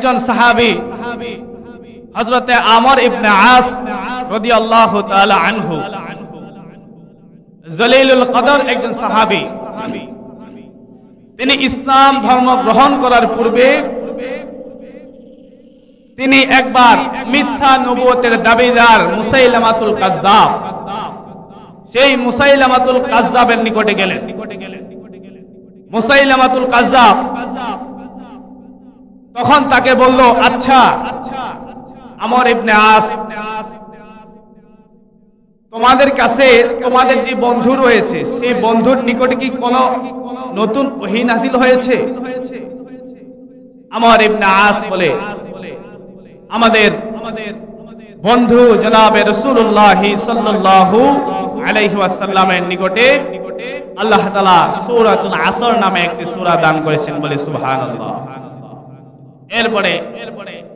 একজন সাহাবী, হযরতে আমর ইবনে আস রাদিয়াল্লাহু তাআলা আনহু, জলিলুল কদর একজন সাহাবী। তিনি ইসলাম ধর্ম গ্রহণ করার পূর্বে তিনি একবার মিথ্যা নবুয়তের দাবিদার মুসাইলামাতুল কাজ্জাব, সেই মুসাইলামাতুল কাজ্জাবের নিকটে গেলেন। মুসাইলামাতুল কাজ্জাব তখন তাকে বলল আচ্ছা আমর ইবনে আস, তোমাদের কাছে তোমাদের যে বন্ধু রয়েছে, সেই বন্ধুর নিকটে কি কোন নতুন ওহী নাজিল হয়েছে? আমর ইবনে আস বলে, আমাদের আমাদের বন্ধু জনাবে রসুল্লাহ সাল্লাল্লাহু আলাইহি ওয়াসাল্লামের নিকটে আল্লাহ তাআলা সূরাতুল আসর নামে একটি সূরা দান করেছেন বলে সুবহানাল্লাহ। এরপরে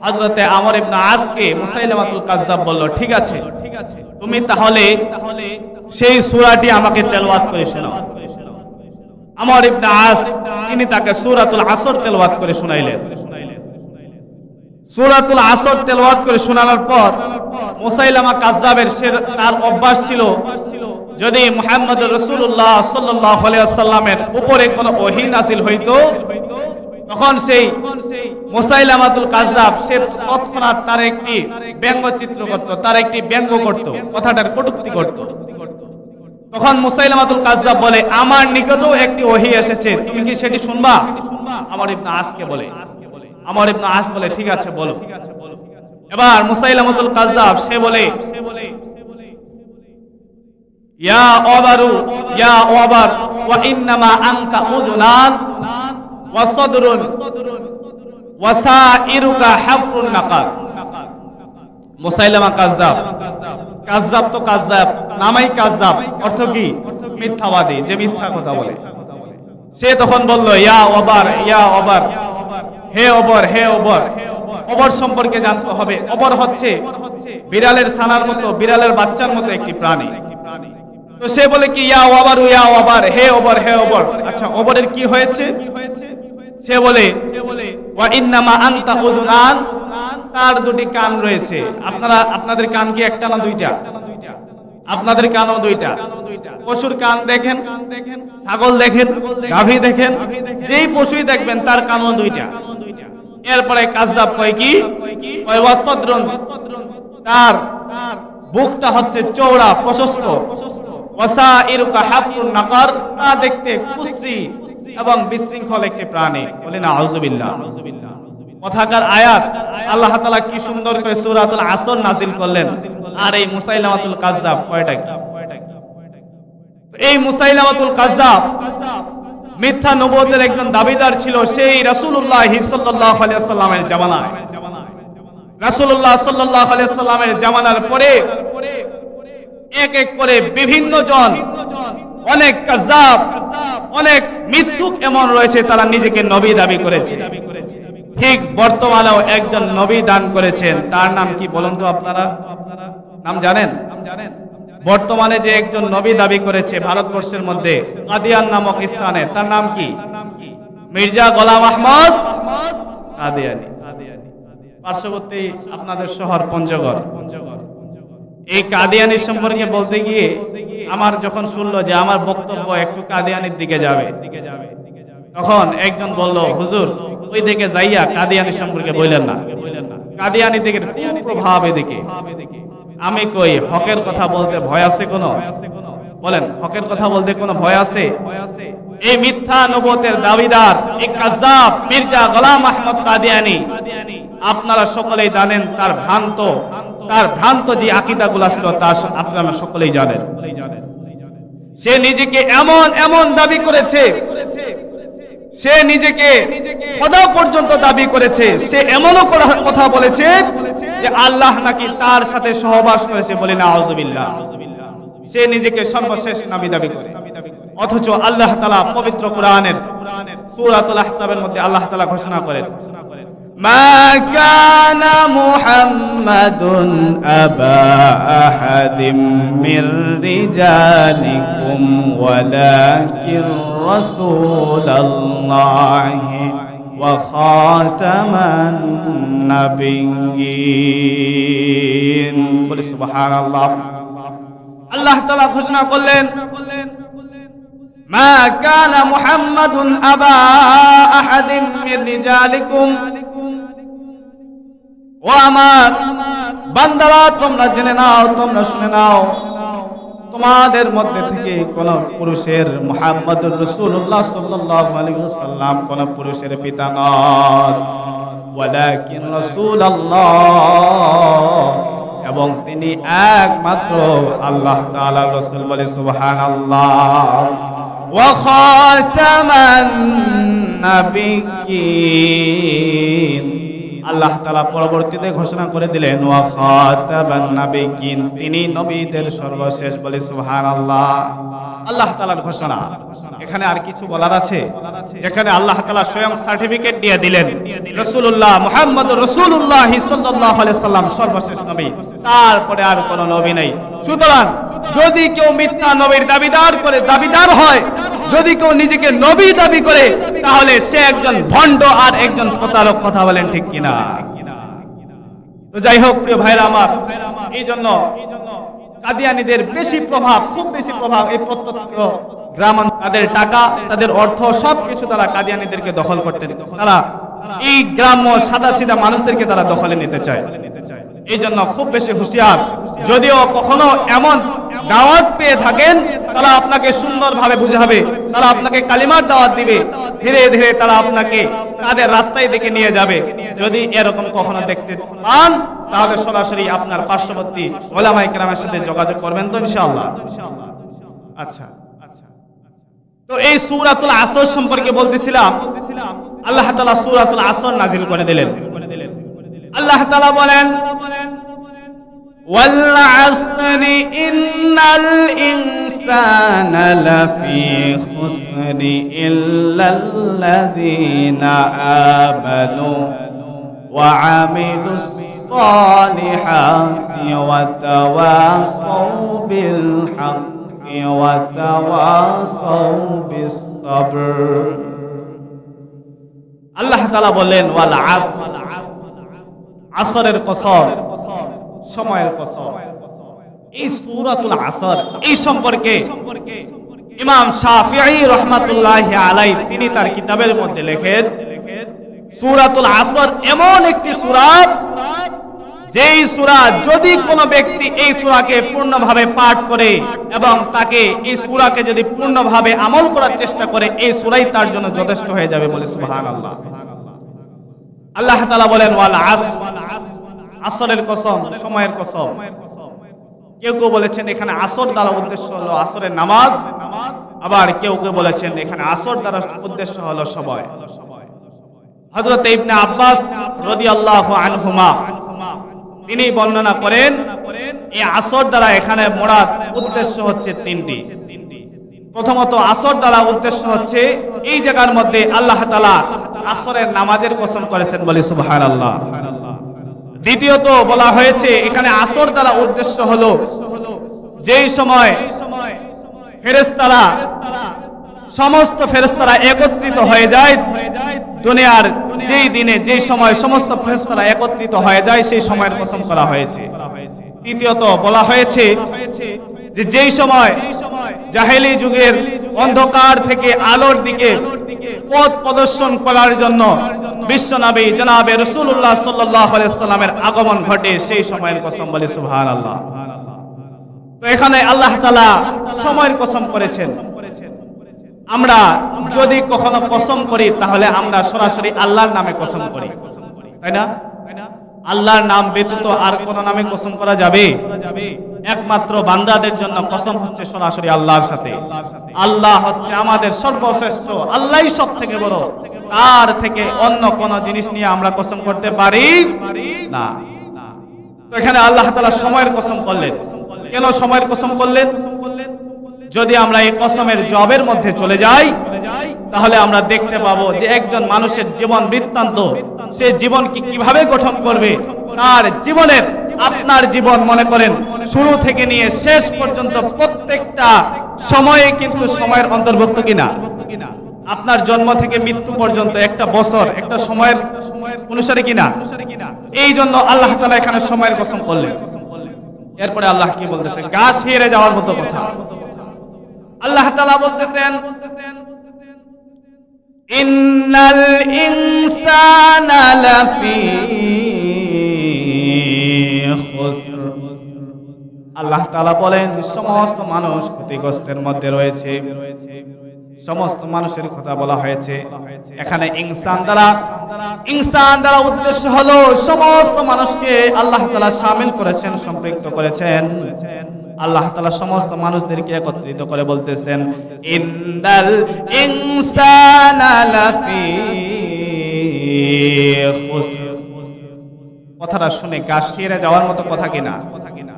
হযরতে আমর ইবনে আসকে মুসাইলামাতুল কাজ্জাব বলল, ঠিক আছে ঠিক আছে তুমি তাহলে তাহলে সেই সূরাটি আমাকে তেলাওয়াত করে শোনাও আমর ইবনে আস, তিনি তাকে সূরাতুল আসর তেলাওয়াত করে শুনাইলেন। সূরাতুল আসর তেলাওয়াত করে শোনানোর পর মুসাইলামা কাজ্জাবের তার অভ্যাস ছিল, যদি মুহাম্মদ রাসূলুল্লাহ সাল্লাল্লাহু আলাইহি ওয়াসাল্লামের উপরে কোনো ওহী নাযিল হইতো তখন সেই মুসাইলামাতুল কাজ্জাব, সে তৎক্ষণাৎ তার একটি ব্যঙ্গচিত্র করত, তার একটি ব্যঙ্গ করত, কথাটার কটূক্তি করত। তখন মুসাইলামাতুল কাজ্জাব বলে, আমার নিকটেও একটি ওহী এসেছে, তুমি কি সেটি শুনবা? আমার ইবনে আসকে বলে, আমার ইবনে আস বলে, ঠিক আছে, বলো। এবার মুসাইলামাতুল কাজ্জাব, সে বলে, ইয়া ওয়াবারু ইয়া ওয়াবার ওয়া ইন্নামা আনতা উযুনান। ওয়া সাদরুন ওয়া সাইরুকা হাফরুন নাকাল। মুসাইলামা তো নামাই অর্থ কি? মিথ্যাবাদী, যে মিথ্যা কথা বলে। সে তখন বলল, ইয়া ওয়াবার ইয়া ওয়াবার হে হে সম্পর্কে জানতে হবে। অবর হচ্ছে বিড়ালের ছানার মতো, বিড়ালের বাচ্চার মতো একটি প্রাণী। তো সে বলে কি, ইয়া ওয়াবার ইয়া ওয়াবার হে হে অবর আচ্ছা অবরের কি হয়েছে? সে বলে তার দুটি কান রয়েছে। আপনারা, আপনাদের কান কি একটা না দুইটা? আপনাদের কানও দুইটা। পশুর কান দেখেন, ছাগল দেখেন, গাভী দেখেন, যেই পশুই দেখবেন তার কানও দুইটা। এরপরে কাজদাব কয় কি? তার বুকটা হচ্ছে চৌড়া প্রশস্ত। তা দেখতে কুশ্রী এবং বিশৃঙ্খল একটি প্রাণী। বলে না, আউযুবিল্লাহ। কথাকার আয়াত, আল্লাহ তাআলা কি সুন্দর করে সূরাতুল আসর নাজিল করলেন। আর এই মুসাইলামাতুল কাজ্জাব, কয়টা এই মুসাইলামাতুল কাজ্জাব মিথ্যা নবুয়তের একজন দাবিদার ছিল সেই রাসূলুল্লাহ সাল্লাল্লাহু আলাইহি সাল্লামের জামানায়। রাসূলুল্লাহ সাল্লাল্লাহু আলাইহি জামানার পরে এক এক করে বিভিন্ন জন, অনেক কাজ্জাব অনেক মিথ্যুক এমন রয়েছে, তারা নিজেকে নবী দাবি করেছে। ঠিক বর্তমানেও একজন নবী দান করেছেন। তার নাম কি বলুন তো আপনারা? নাম জানেন? বর্তমানে যে একজন নবী দাবি করেছে ভারতবর্ষের মধ্যে, কাদিয়ান নামক স্থানে, তার নাম কি? মির্জা গোলাম আহমদ কাদিয়ানি। পার্শ্ববর্তী আপনাদের শহর পঞ্চগড়। পঞ্চগড় এই কাদিয়ানির সম্পর্কে বলতে গিয়ে আমার যখন শুনলো যে আমার বক্তব্য একটু কাদিয়ানির দিকে যাবে, তখন একজন বলল, হুজুর, ওই দিকে যাইয়া কাদিয়ানি সম্পর্কে বললেন না। কাদিয়ানি দিকে প্রভাব এদিকে। আমি কই, হকের কথা বলতে ভয় আছে কোনো? বলেন, হকের কথা বলতে কোনো ভয় আছে? এই মিথ্যা নবতের দাবিদার, এই কাজ্জাব মির্জা গোলাম আহমদ কাদিয়ানি, আপনারা সকলেই জানেন তার ভ্রান্ত তার ভ্রান্ত যে আকিদাগুলো ছিল, তা আপনারা সকলেই জানেন। সে নিজেকে এমন এমন দাবি করেছে, সে নিজেকে খোদা পর্যন্ত দাবি করেছে, সে এমনও কথা বলেছে যে আল্লাহ নাকি তার সাথে সহবাস করেছে বলে না আউজুবিল্লাহ সে নিজেকে সর্বশেষ নামি দাবি করে। অথচ আল্লাহ তালা পবিত্র কোরআনের সূরাতুল আহসাবের মধ্যে আল্লাহ তালা ঘোষণা করেন ما كان محمد أبا أحد من رجالكم ولكن رسول الله وخاتم النبيين বলে সুবহানাল্লাহ আল্লাহ তাআলা ঘোষণা করলেন ما كان محمد أبا أحد من رجالكم ও আমার, বান্দারা, তোমরা জেনে নাও, তোমরা শুনে নাও। তোমাদের মধ্যে থেকে কোন পুরুষের মোহাম্মদ রাসূলুল্লাহ সাল্লাল্লাহু আলাইহি কোন পুরুষের পিতা নন। ওয়ালাকিন রাসূলুল্লাহ। এবং তিনি একমাত্র আল্লাহ তাআলার রাসূল বলে খাতামান নাবিয়্যিন। আল্লাহ তালা পরবর্তীতে ঘোষণা করে দিলেন তিনি নবীদের সর্বশেষ বলে, সুবহানাল্লাহ আল্লাহ তাআলার ঘোষণা। এখানে আর কিছু বলার আছে? যেখানে আল্লাহ তালা স্বয়ং সার্টিফিকেট দিয়ে দিলেন, রাসূলুল্লাহ মোহাম্মদ রাসূলুল্লাহ সাল্লাল্লাহু আলাইহি সাল্লাম সর্বশেষ নবী। তারপরে আর কোন নবী নেই। সুতরাং যদি কেউ মিথ্যা নবীর দাবিদার করে দাবিদার হয় যদি কেউ নিজেকে নবী দাবি করে, তাহলে সে একজন ভণ্ড আর একজন প্রতারক, কথা বলেন ঠিক কিনা? তো যাই হোক, প্রিয় ভাইরা আমার, এই জন্য কাদিয়ানিদের বেশি প্রভাব, খুব বেশি প্রভাব এই প্রত্যক্ষ গ্রাম তাদের টাকা, তাদের অর্থ, সবকিছু তারা কাদিয়ানিদেরকে দখল করতে, তারা এই গ্রাম্য সাদা সিধা মানুষদেরকে তারা দখলে নিতে চায়। এই জন্য খুব বেশি হুঁশিয়ার। যদিও কখনো এমন দাওয়াত পেয়ে থাকেন, তারা আপনাকে সুন্দরভাবে বুঝাবে, তারা আপনাকে কালিমার দাওয়াত দিবে। ধীরে ধীরে তারা আপনাকে তাদের রাস্তায় দিকে নিয়ে যাবে। যদি এরকম কখনো দেখতে পান, তাহলে সরাসরি আপনার পার্শ্ববর্তী ওলামাই কেরামের সাথে যোগাযোগ করবেন তো ইনশাআল্লাহ। আচ্ছা আচ্ছা। তো এই সুরাতুল আসর সম্পর্কে বলতেছিলাম, আল্লাহ তাআলা সুরাতুল আসর নাজিল করে দিলেন। আল্লাহ তাআলা বলেন والعصر إن الإنسان لفي خسر إلا الذين آمنوا وعملوا الصالحات وتواصوا بالحق وتواصوا بالصبر আল্লাহ তাআলা বললেন ওয়াল আসর আসরের কসম সময়ের কসম এই সূরাতুল আসর, এই সম্পর্কে ইমাম শাফিঈ রাহমাতুল্লাহি আলাইহি তিনি তার কিতাবের মধ্যে লেখেন, সূরাতুল আসর এমন একটি সূরা, যেই সূরা যদি কোনো ব্যক্তি এই সূরাকে পূর্ণভাবে পাঠ করে এবং তাকে এই সূরাকে যদি পূর্ণভাবে আমল করার চেষ্টা করে, এই সূরাই তার জন্য যথেষ্ট হয়ে যাবে বলে সুবহানাল্লাহ। আল্লাহ তাআলা বলেন, ওয়াল আসর আসরের কসম, সময়ের কসম। কেউ কেউ বলেছেন, এখানে আসর দ্বারা উদ্দেশ্য হলো আসরের নামাজ। আবার কেউ কেউ বলেছেন, এখানে আসর দ্বারা উদ্দেশ্য হলো সময়। হযরত ইবনে আব্বাস আনহুমা, তিনি বর্ণনা করেন এই আসর দ্বারা এখানে মোরাদ উদ্দেশ্য হচ্ছে তিনটি। প্রথমত আসর দ্বারা উদ্দেশ্য হচ্ছে এই জায়গার মধ্যে আল্লাহ তাআলা আসরের নামাজের কসম করেছেন বলে সুবহানাল্লাহ। দ্বিতীয়ত বলা হয়েছে, এখানে আসর দ্বারা উদ্দেশ্য হলো যেই সময় ফেরেস্তারা সমস্ত ফেরেস্তারা একত্রিত হয়ে যায়, দুনিয়ার যেই দিনে যেই সময় সমস্ত ফেরেস্তারা একত্রিত হয়ে যায় সেই সময়ের কসম করা হয়েছে। তৃতীয়ত বলা হয়েছে যে যেই সময় জাহেলি যুগের অন্ধকার থেকে আলোর দিকে পথ প্রদর্শন করার জন্য বিশ্বনবী জনাবে রসুল্লাহ সাল্লামের আগমন ঘটে সেই সময়ের কসম বলে সুহান আল্লাহ এখানে আল্লাহ সময়ের কসম করেছেন। আমরা যদি কখনো কসম করি, তাহলে আমরা সরাসরি আল্লাহর নামে কসম করি। তাই না? আল্লাহর নাম ব্যতীত আর কোন নামে কসম করা যাবে? একমাত্র বান্দাদের জন্য কসম হচ্ছে সরাসরি আল্লাহর সাথে। আল্লাহ হচ্ছে আমাদের সর্বশ্রেষ্ঠ, আল্লাহই সব থেকে বড়। তার থেকে অন্য কোন জিনিস নিয়ে আমরা কসম করতে পারি না। এখানে আল্লাহ তালা সময়ের কসম করলেন। কেন সময়ের কসম করলেন? যদি আমরা এই কসমের জবের মধ্যে চলে যাই, তাহলে আমরা দেখতে পাবো যে একজন মানুষের জীবন বৃত্তান্ত, সে জীবন কি কীভাবে গঠন করবে, তার জীবনের আপনার জীবন মনে করেন শুরু থেকে নিয়ে শেষ পর্যন্ত প্রত্যেকটা সময়ে কিন্তু সময়ের অন্তর্ভুক্ত কিনা। আপনার জন্ম থেকে মৃত্যু পর্যন্ত একটা বছর, একটা সময়ের অনুসারে কিনা। এই জন্য আল্লাহ তালা এখানে সময়ের কসম করলেন। এরপরে আল্লাহ কি বলতেছে? গাছ হেরে যাওয়ার মতো কথা। আল্লাহ তালা বলতেছেন, ইন্নাল আল্লাহ তাআলা বলেন, সমস্ত মানুষ ক্ষতিগ্রস্তের মধ্যে রয়েছে। সমস্ত মানুষের কথা বলা হয়েছে। এখানে ইনসান দ্বারা ইনসান দ্বারা উদ্দেশ্য হলো, সমস্ত মানুষকে আল্লাহ তাআলা শামিল করেছেন, সম্পৃক্ত করেছেন। আল্লাহ তাআলা সমস্ত মানুষদেরকে একত্রিত করে বলতেছেন, ইন্দাল কথাটা শুনে শিরে যাওয়ার মতো কথা কিনা?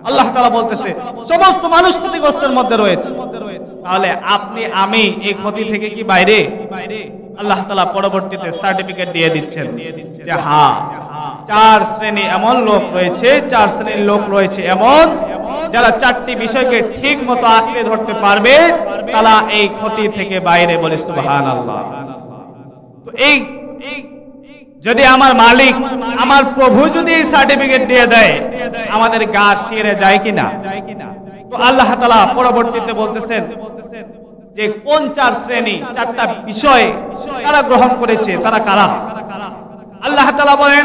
আল্লাহ তাআলা বলতেছে, সমস্ত মানুষ ক্ষতিগ্রস্তের মধ্যে রয়েছে। তাহলে আপনি, আমি এই ক্ষতি থেকে কি বাইরে? বাইরে আল্লাহ তালা পরবর্তীতে সার্টিফিকেট দিয়ে দিচ্ছেন যে হ্যাঁ চার শ্রেণি এমন লোক রয়েছে, চার শ্রেণির লোক রয়েছে এমন যারা চারটি বিষয়কে ঠিক মতো আঁকড়ে ধরতে পারবে, তারা এই ক্ষতি থেকে বাইরে বলে সুবহানাল্লাহ। তো এই, যদি আমার মালিক আমার প্রভু যদি এই সার্টিফিকেট দিয়ে দেয়, আমাদের গা শিরে যায় কিনা? তো আল্লাহ তালা পরবর্তীতে বলতেছেন যে কোন চার শ্রেণি, চারটা বিষয় তারা গ্রহণ করেছে, তারা কারা? আল্লাহ তালা বলেন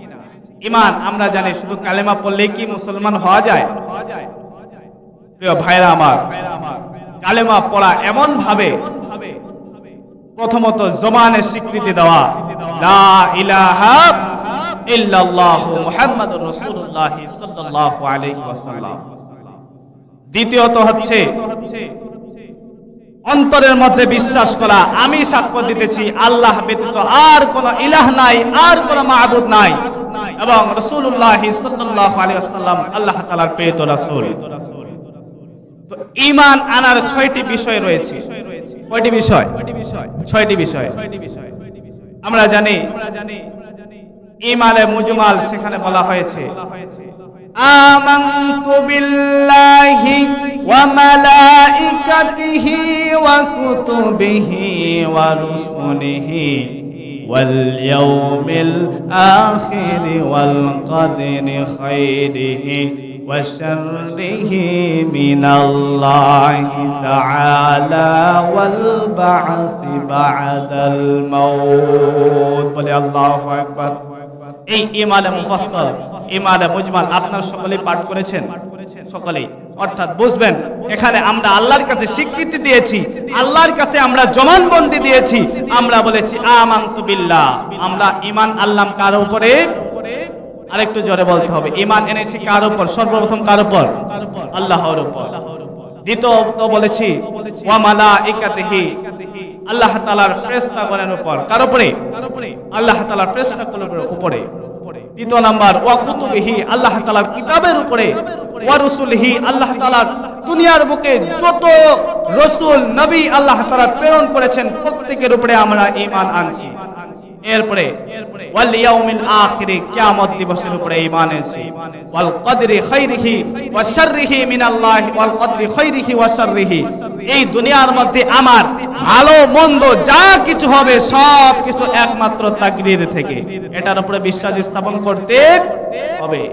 ঈমান আমরা জানি শুধু কালেমা পড়লে কি মুসলমান হওয়া যায়? প্রিয় ভাইরা আমার, কালেমা পড়া এমন ভাবে প্রথমত জমানের স্বীকৃতি দেওয়া, লা ইলাহা ইল্লাল্লাহু মুহাম্মাদুর রাসূলুল্লাহ সাল্লাল্লাহু আলাইহি ওয়াসাল্লাম। দ্বিতীয়ত হচ্ছে, অন্তরের মধ্যে বিশ্বাস করা, আমি সাক্ষ্য দিতেছি, আল্লাহ ব্যতীত আর কোন ইলাহ নাই, আর কোন মাহবুদ নাই। এবং আলাইহি ওয়াসাল্লাম আল্লাহ তাআলার প্রেরিত রাসূল। তো ঈমান আনার ছয়টি বিষয় রয়েছে। কয়টি বিষয়? ছয়টি বিষয়। আমরা জানি ইমানে মুজমাল সেখানে বলা হয়েছে। মালাইকাতিহি ওয়া কুতুবিহি ওয়া রুসুলিহি। واليوم الآخر والقدر خيره وشره من الله تعالى والبعث بعد الموت বলে আল্লাহু আকবার এই ইমানে মুফাসসাল ইমানে মুজমাল আপনার সকলেই পাঠ করেছেন সকলেই। অর্থাৎ বুঝবেন, এখানে আমরা আল্লাহর কাছে স্বীকৃতি দিয়েছি, আল্লাহর কাছে আমরা জমানবন্দি দিয়েছি, আমরা বলেছি বিল্লাহ। আমরা ঈমান আল্লাহ কার উপরে? আরেকটু জোরে বলতে হবে ইমান এনেছি কার উপর? সর্বপ্রথম কার উপর? আল্লাহর উপর। দ্বিতীয়ত বলেছি, ওয়া মালাইকাতিহি। আল্লাহ তাআলার ফেরেশতাগণের উপর। কার উপরে? আল্লাহ তাআলার ফেরেশতাগুলোর উপরে। দ্বিতীয় নাম্বার, ওয়া কুতুবিহি, আল্লাহ তাআলার কিতাবের উপরে। ওয়া রুসুলিহি, আল্লাহ তাআলার দুনিয়ার বুকে যত রসুল, নবী আল্লাহ তাআলা প্রেরণ করেছেন, প্রত্যেকের উপরে আমরা ঈমান আনছি। এরপরে, ওয়াল ইয়াউমিল আখিরে, কিয়ামত দিবসের উপরে ঈমান এনেছি। ওয়াল কদরি খাইরিহি ওয়া শাররিহি মিনাল্লাহ, ওয়াল কদরি খাইরিহি ওয়া শাররিহি। এই দুনিয়ার মধ্যে আমার ভালো, মন্দ, যা কিছু হবে, সব কিছু একমাত্র তাকদীর থেকে। এটার উপরে বিশ্বাস স্থাপন করতে হবে।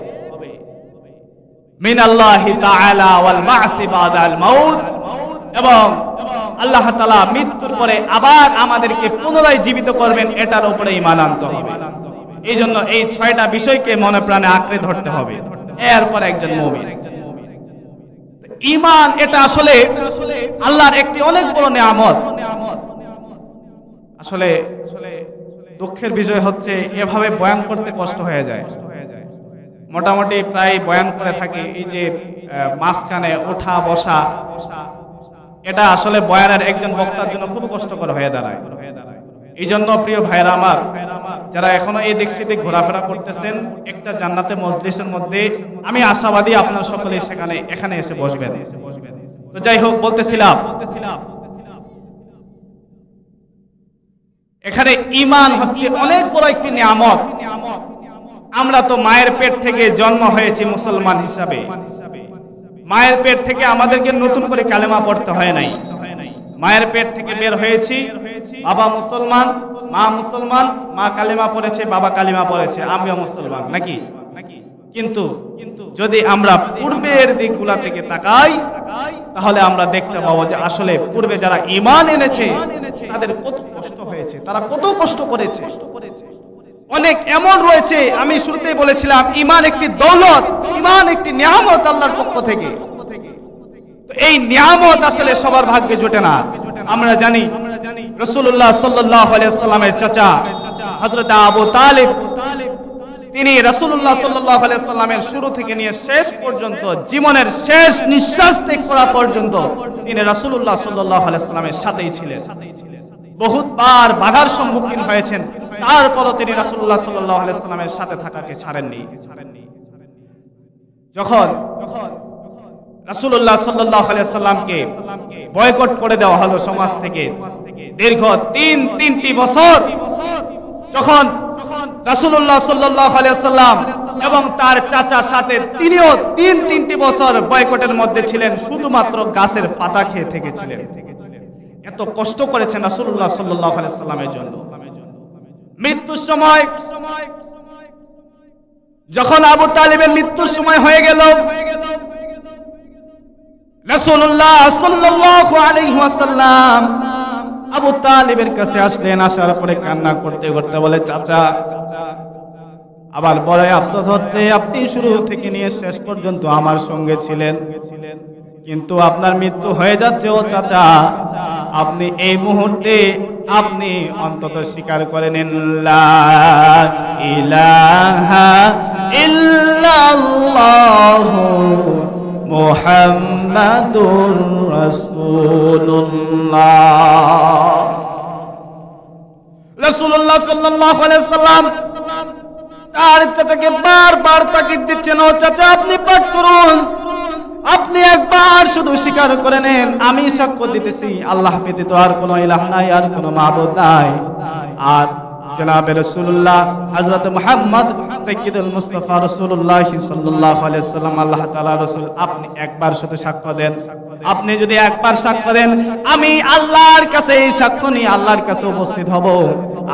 মিনাল্লাহি তাআলা ওয়াল বা'সি বাদাল মাউত। এবং আল্লাহ তালা মৃত্যুর পরে আবার আমাদেরকে পুনরায় জীবিত করবেন, এটার উপরে ইমান আনতে হবে। এই জন্য এই ছয়টা বিষয়কে মনে প্রাণে আঁকড়ে ধরতে হবে। এরপর একজন মমিন। ইমান এটা আসলে আল্লাহর একটি অনেক বড় নিয়ামত। আসলে দুঃখের বিষয় হচ্ছে, এভাবে বয়ান করতে কষ্ট হয়ে যায়। মোটামুটি প্রায় বয়ান করে থাকি, এই যে মাঝখানে ওঠা, বসা। এটা আসলে বয়ানের একজন বক্তার জন্য খুব কষ্টকর হয়ে দাঁড়ায়। এই জন্য প্রিয় ভাইরা আমার, যারা এখনও এই দিক সেদিক ঘোরাফেরা করতেছেন, একটা জান্নাতে মজলিসের মধ্যে, আমি আশাবাদী আপনার সকলে সেখানে, এখানে এসে বসবেন। তো যাই হোক, বলতেছিলাম। এখানে ইমান হচ্ছে অনেক বড় একটি নিয়ামত। আমরা তো মায়ের পেট থেকে জন্ম হয়েছি মুসলমান হিসাবে। মায়ের পেট থেকে আমাদেরকে নতুন করে কালেমা পড়তে হয় নাই। মায়ের পেট থেকে বের হয়েছি। বাবা মুসলমান, মা মুসলমান, মা কালিমা পড়েছে, বাবা কালিমা পড়েছে, আমিও মুসলমান, নাকি? কিন্তু যদি আমরা পূর্বের দিকগুলা থেকে তাকাই, তাহলে আমরা দেখতে পাবো যে আসলে পূর্বে যারা ইমান এনেছে, তাদের কত কষ্ট হয়েছে, তারা কত কষ্ট করেছে। অনেক এমন রয়েছে, আমি শুরুতেই বলেছিলাম ইমান একটি দৌলত ইমান একটি নিয়ামত আল্লাহর পক্ষ থেকে। এই নিয়ামত আসলে সবার ভাগ্যে জোটে না। আমরা জানি রসুল্লাহ সাল্লাহ সাল্লামের চাচা হজরত আবু তালিব তিনি রসুল্লাহ সাল্লাহ সাল্লামের শুরু থেকে নিয়ে শেষ পর্যন্ত, জীবনের শেষ নিঃশ্বাস ত্যাগ করা পর্যন্ত তিনি রসুল্লাহ সাল্লাহ সাল্লামের সাথেই ছিলেন। বহুতবার বাধার সম্মুখীন হয়েছেন। তারপরও তিনি রাসূলুল্লাহ সাল্লাল্লাহু আলাইহি সাল্লামের সাথে থাকাকে ছাড়েননি। যখন সাল্লাল্লাহু আলাইহি সাল্লামকে বয়কট করে দেওয়া হলো সমাজ থেকে, দীর্ঘ তিন তিনটি বছর, যখন রাসূলুল্লাহ সাল্লাল্লাহু আলাইহি সাল্লাম এবং তার চাচার সাথে তিনিও তিন তিনটি বছর বয়কটের মধ্যে ছিলেন, শুধুমাত্র গাছের পাতা খেয়ে থেকেছিলেন। এত কষ্ট করেছেন রাসূলুল্লাহ সাল্লাল্লাহু আলাইহি সাল্লামের জন্য। মৃত্যুর সময়, যখন আবু তালিবের মৃত্যুর সময় হয়ে গেল, রাসূলুল্লাহ সাল্লাল্লাহু আলাইহি ওয়াসাল্লাম আবু তালিবের কাছে আসলেন, আসার পরে কান্না করতে করতে বলে, চাচা, আবার বড় আফসোস হচ্ছে, আপনি শুরু থেকে নিয়ে শেষ পর্যন্ত আমার সঙ্গে ছিলেন। কিন্তু আপনার মৃত্যু হয়ে যাচ্ছে, ও চাচা, আপনি এই মুহূর্তে আপনি অন্তত স্বীকার করে নিন ইলাহা ইল্লাল্লাহু মুহাম্মাদুর রাসূলুল্লাহ। রাসূলুল্লাহ সাল্লাল্লাহু আলাইহি সাল্লাম তার চাচাকে বারবার তাকিদ দিচ্ছেন, ও চাচা, আপনি পাঠ করুন। আপনি একবার শুধু স্বীকার করে নেন, আমি সাক্ষ্য দিতেছি। আল্লাহ ব্যতীত আর কোনো ইলাহ নাই, আর কোনো মাবুদ নাই। আর জনাবে রাসূলুল্লাহ হযরত মুহাম্মদ সাইয়্যিদুল মুস্তাফা রাসূলুল্লাহ সাল্লাল্লাহু আলাইহি আল্লাহ তাআলা রাসূল, আপনি একবার শুধু সাক্ষ্য দেন। আপনি যদি একবার সাক্ষ্য দেন, আমি আল্লাহর কাছে এই সাক্ষ্য নিয়ে আল্লাহর কাছে উপস্থিত হব।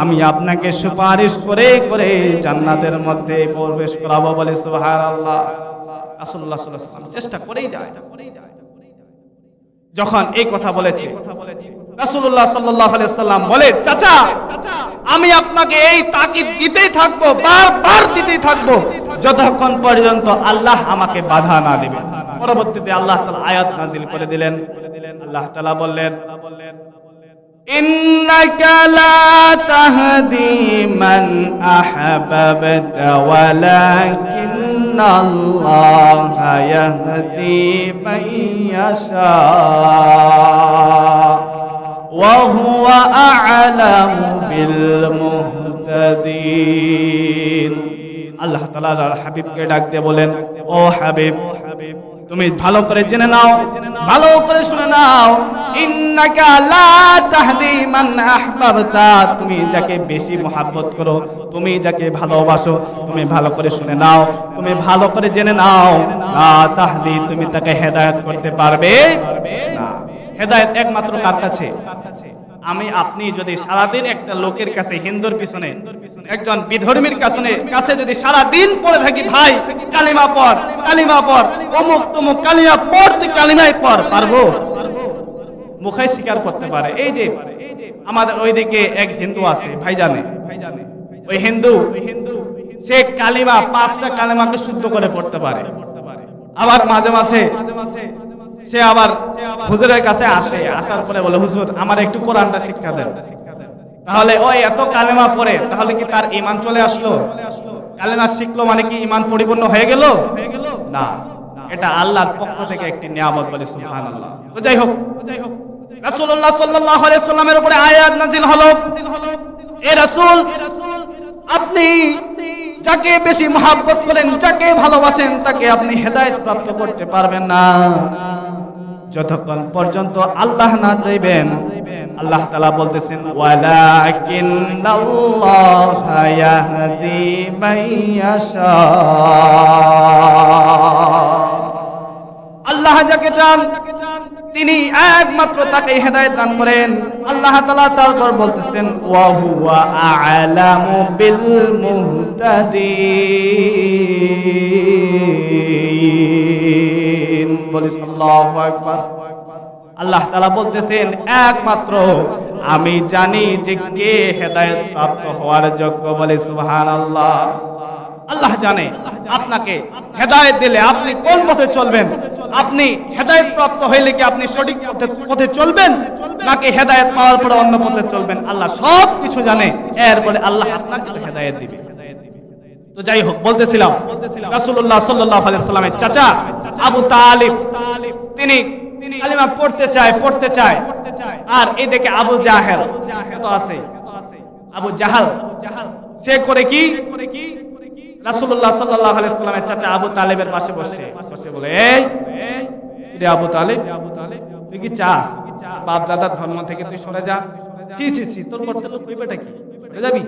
আমি আপনাকে সুপারিশ করে করে জান্নাতের মধ্যে প্রবেশ করাবো বলে রাসূলুল্লাহ সাল্লাল্লাহু আলাইহি চেষ্টা করেই যায়। যখন এই কথা বলেছি, রাসূলুল্লাহ সাল্লাল্লাহু আলাইহি সাল্লাম বলে, চাচা আমি আপনাকে এই তাকিদ দিতেই থাকব, বারবার দিতেই থাকব, যতক্ষণ পর্যন্ত আল্লাহ আমাকে বাধা না দেবে। পরবর্তীতে আল্লাহ তালা আয়াত নাজিল করে দিলেন। আল্লাহ তালা বললেন, ইন্নাকা লা তাহদি মান আহবাবতা ওয়ালাকিন্নাল্লাহ ইয়াহদি মান ইয়াশা ওয়া হুয়া আল্লাহ হাবিবকে ডাক দিয়ে বলেন, ও হাবিব, তুমি ভালো করে জেনে নাও, ভালো করে শুনে নাও। তুমি যাকে বেশি মহাব্বত করো, তুমি যাকে ভালোবাসো, তুমি ভালো করে শুনে নাও, তুমি ভালো করে জেনে নাও। লা তাহদি, তুমি তাকে হেদায়ত করতে পারবে না। হেদায়েত একমাত্র কার কাছে? আমি আপনি যদি সারাদিন একটা লোকের কাছে হিন্দুর পিছনে, একজন বিধর্মীর কাছে কাছে যদি সারা দিন পড়ে থাকি, ভাই, কালিমা পড় কালিমা পড়, অমুক তমুক কালিমা পড়, তুই কালিমাই পড়, পারব? মুখে স্বীকার করতে পারে। এই যে আমাদের ওইদিকে এক হিন্দু আছে ভাই জানে ওই হিন্দু, সে কালিমা, পাঁচটা কালিমাকে শুদ্ধ করে পড়তে পারে। আবার মাঝে মাঝে মাঝে মাঝে সে আবার হুজুরের কাছে আসে, আসার পরে বলে, হুজুর, আমার একটু কোরআনটা শিক্ষা দেন। তাহলে ওই এত কালেমা পড়ে, তাহলে কি তার ইমান চলে আসলো? কালেমা শিখলো মানে কি ইমান পরিপূর্ণ হয়ে গেল? না। এটা আল্লাহর পক্ষ থেকে একটি নিয়ামত বলে, সুবহানাল্লাহ। তো যাই হোক যাই হোক রাসূলুল্লাহ সাল্লাল্লাহু আলাইহি সাল্লামের উপরে আয়াত নাযিল হলো। এ রাসূল, আপনি যাকে বেশি মহাব্বত করেন, যাকে ভালোবাসেন, তাকে আপনি হেদায়েত প্রাপ্ত করতে পারবেন না। যতক্ষণ পর্যন্ত আল্লাহ না চাইবেন, আল্লাহ তাআলা বলতেছেন আল্লাহ যাকে চান তিনি একমাত্র তাকে হেদায়েত দান করেন। আল্লাহ তাআলা তারপর বলতেছেন ওয়া আল্লাহু তাআলা বলতেছেন, একমাত্র। আমি জানি যে কে হেদায়েত প্রাপ্ত হওয়ার যোগ্য। বলে, সুবহানাল্লাহ। আল্লাহ আল্লাহ জানে আপনাকে হেদায়েত দিলে আপনি কোন পথে চলবেন? আপনি হেদায়েত প্রাপ্ত হইলে কি আপনি সঠিক পথে চলবেন? নাকি হেদায়েত পাওয়ার পরে অন্য পথে চলবেন? আল্লাহ সব কিছু জানে। এরপরে আল্লাহ আপনাকে হেদায়েত দিবে। তো যাই হোক, বলতেছিলাম, রাসূলুল্লাহ সাল্লাল্লাহু আলাইহি সাল্লামের চাচা আবু তালিব, তিনি কালিমা পড়তে চায় পড়তে চায়। আর এই দেখে আবু জাহেল তো আছে। আবু জাহাল, সে করে কি? করে কি রাসূলুল্লাহ সাল্লাল্লাহু আলাইহি সাল্লামের চাচা আবু তালেবের পাশে বসে বসে বলে, এই আবু তালেব আবু তালেব, তুই কি চাস? বাপ দাদার ধর্ম থেকে তুই সরে যা। ছি ছি ছি, তোর করতে লোক কইবেটা কি? যাবি?